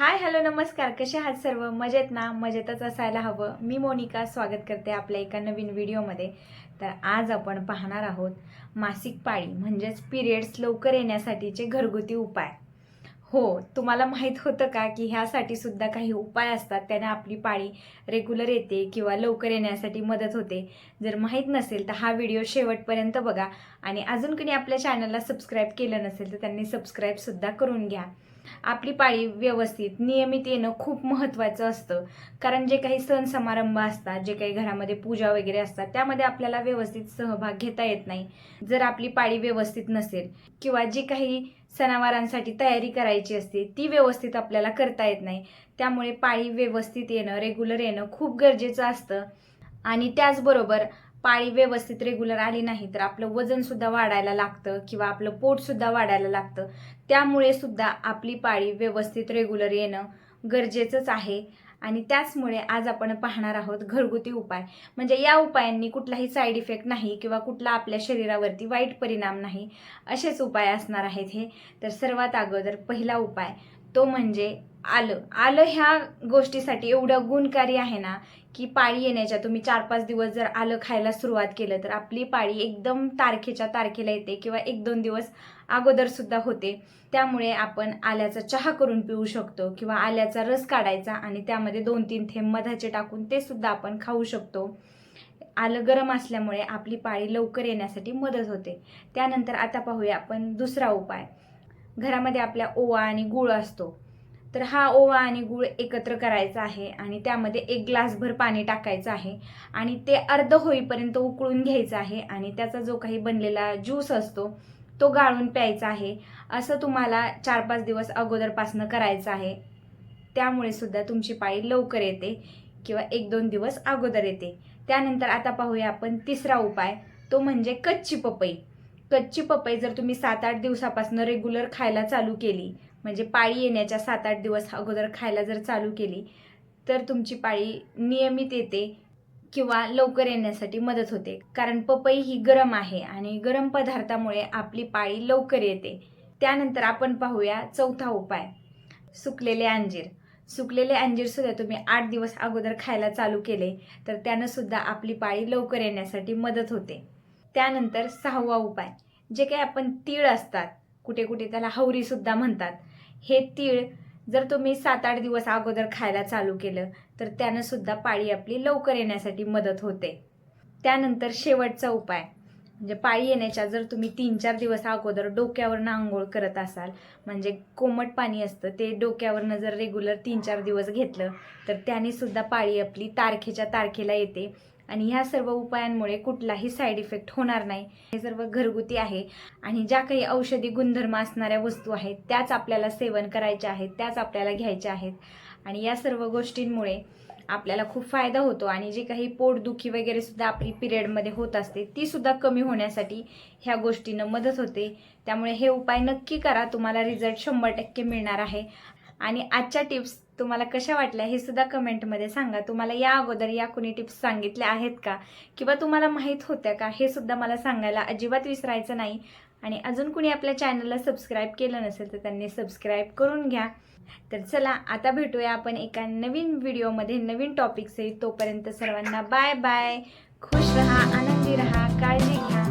Hi hello नमस्कार. कसे आहात सर्व? मजेत ना? मजेतच असायला हवं. मी मोनिका. स्वागत करते आपल्या एका नवीन व्हिडिओमध्ये. तर आज आपण पाहणार आहोत मासिक पाळी म्हणजेच पिरियड्स लवकर येण्यासाठीचे घरगुती उपाय. हो तुम्हाला माहीत होतं का की ह्यासाठी सुद्धा काही उपाय असतात. त्याने आपली पाळी रेग्युलर येते किंवा लवकर येण्यासाठी मदत होते. जर माहीत नसेल तर हा व्हिडिओ शेवटपर्यंत बघा. आणि अजून कोणी आपल्या चॅनलला सबस्क्राईब केलं नसेल तर त्यांनी सबस्क्राईबसुद्धा करून घ्या. आपली पाळी व्यवस्थित नियमित येणं खूप महत्त्वाचं असतं. कारण जे काही सण समारंभ असतात जे काही घरामध्ये पूजा वगैरे असतात त्यामध्ये आपल्याला व्यवस्थित सहभाग घेता येत नाही. जर आपली पाळी व्यवस्थित नसेल किंवा जी काही सणावारांसाठी तयारी करायची असते ती व्यवस्थित आपल्याला करता येत नाही. त्यामुळे पाळी व्यवस्थित येणं रेग्युलर येणं खूप गरजेचं असतं. आणि त्याचबरोबर पाळी व्यवस्थित रेग्युलर आली नाही तर आपलं वजन सुद्धा वाढायला लागतं किंवा आपलं पोट सुद्धा वाढायला लागतं. त्यामुळे सुद्धा आपली पाळी व्यवस्थित रेग्युलर येणं गरजेचंच आहे. आणि त्याचमुळे आज आपण पाहणार आहोत घरगुती उपाय. म्हणजे या उपायांनी कुठलाही साईड इफेक्ट नाही किंवा कुठला आपल्या शरीरावरती वाईट परिणाम नाही. असेच उपाय असणार आहेत हे. तर सर्वात अगोदर पहिला उपाय तो म्हणजे आलं. आलं ह्या गोष्टीसाठी एवढं गुणकारी आहे ना की पाळी येण्याच्या तुम्ही चार पाच दिवस जर आलं खायला सुरुवात केलं तर आपली पाळी एकदम तारखेच्या तारखेला येते किंवा एक दोन दिवस अगोदरसुद्धा होते. त्यामुळे आपण आल्याचा चहा करून पिऊ शकतो किंवा आल्याचा रस काढायचा आणि त्यामध्ये दोन तीन थेंब मधाचे टाकून ते सुद्धा आपण खाऊ शकतो. आलं गरम असल्यामुळे आपली पाळी लवकर येण्यासाठी मदत होते. त्यानंतर आता पाहूया आपण दुसरा उपाय. घरामध्ये आपल्या ओवा आणि गुळ असतो. तर हा ओवा आणि गूळ एकत्र करायचा आहे आणि त्यामध्ये एक ग्लासभर पाणी टाकायचं आहे आणि ते अर्ध होईपर्यंत उकळून घ्यायचं आहे आणि त्याचा जो काही बनलेला ज्यूस असतो तो गाळून प्यायचा आहे. असं तुम्हाला चार पाच दिवस अगोदरपासनं करायचं आहे. त्यामुळे सुद्धा तुमची पाळी लवकर येते किंवा एक दोन दिवस अगोदर येते. त्यानंतर आता पाहूया आपण तिसरा उपाय तो म्हणजे कच्ची पपई. कच्ची पपई जर तुम्ही सात आठ दिवसापासून रेग्युलर खायला चालू केली म्हणजे पाळी येण्याच्या सात आठ दिवस अगोदर खायला जर चालू केली तर तुमची पाळी नियमित येते किंवा लवकर येण्यासाठी मदत होते. कारण पपई ही गरम आहे आणि गरम पदार्थामुळे आपली पाळी लवकर येते. त्यानंतर आपण पाहूया चौथा उपाय सुकलेले अंजीर. सुकलेले अंजीरसुद्धा तुम्ही आठ दिवस अगोदर खायला चालू केले तर त्यानंसुद्धा आपली पाळी लवकर येण्यासाठी मदत होते. त्यानंतर सहावा उपाय जे काही आपण तीळ असतात कुठे कुठे त्याला हवरीसुद्धा म्हणतात हे तीळ जर तुम्ही सात आठ दिवस अगोदर खायला चालू केलं तर त्यानं सुद्धा पाळी आपली लवकर येण्यासाठी मदत होते. त्यानंतर शेवटचा उपाय म्हणजे पाळी येण्याच्या जर तुम्ही तीन चार दिवस अगोदर डोक्यावरनं आंघोळ करत असाल म्हणजे कोमट पाणी असतं ते डोक्यावरनं जर रेग्युलर तीन चार दिवस घेतलं तर त्याने सुद्धा पाळी आपली तारखेच्या तारखेला येते. आणि ह्या सर्व उपायांमुळे कुठलाही साईड इफेक्ट होणार नाही. हे सर्व घरगुती आहे आणि ज्या काही औषधी गुणधर्म असणाऱ्या वस्तू आहेत त्याच आपल्याला सेवन करायच्या आहेत त्याच आपल्याला घ्यायच्या आहेत. आणि या सर्व गोष्टींमुळे आपल्याला खूप फायदा होतो आणि जे काही पोटदुखी वगैरे सुद्धा आपली पिरियडमध्ये होत असते ती सुद्धा कमी होण्यासाठी ह्या गोष्टीनं मदत होते. त्यामुळे हे उपाय नक्की करा. तुम्हाला रिझल्ट शंभर टक्के मिळणार आहे. आणि आजच्या टिप्स तुम्हाला कशा वाटल्या हे सुद्धा कमेंटमध्ये सांगा. तुम्हाला या अगोदर या कोणी टिप्स सांगितल्या आहेत का? किंवा तुम्हाला माहीत होत्या का? हे सुद्धा मला सांगायला अजिबात विसरायचं नाही. आणि अजून कुणी आपल्या चॅनलला सबस्क्राईब केलं नसेल तर त्यांनी सबस्क्राईब करून घ्या. तर चला आता भेटूया आपण एका नवीन व्हिडिओमध्ये नवीन टॉपिक्स तोपर्यंत सर्वांना बाय बाय. खुश रहा आनंदी रहा काळजी घ्या.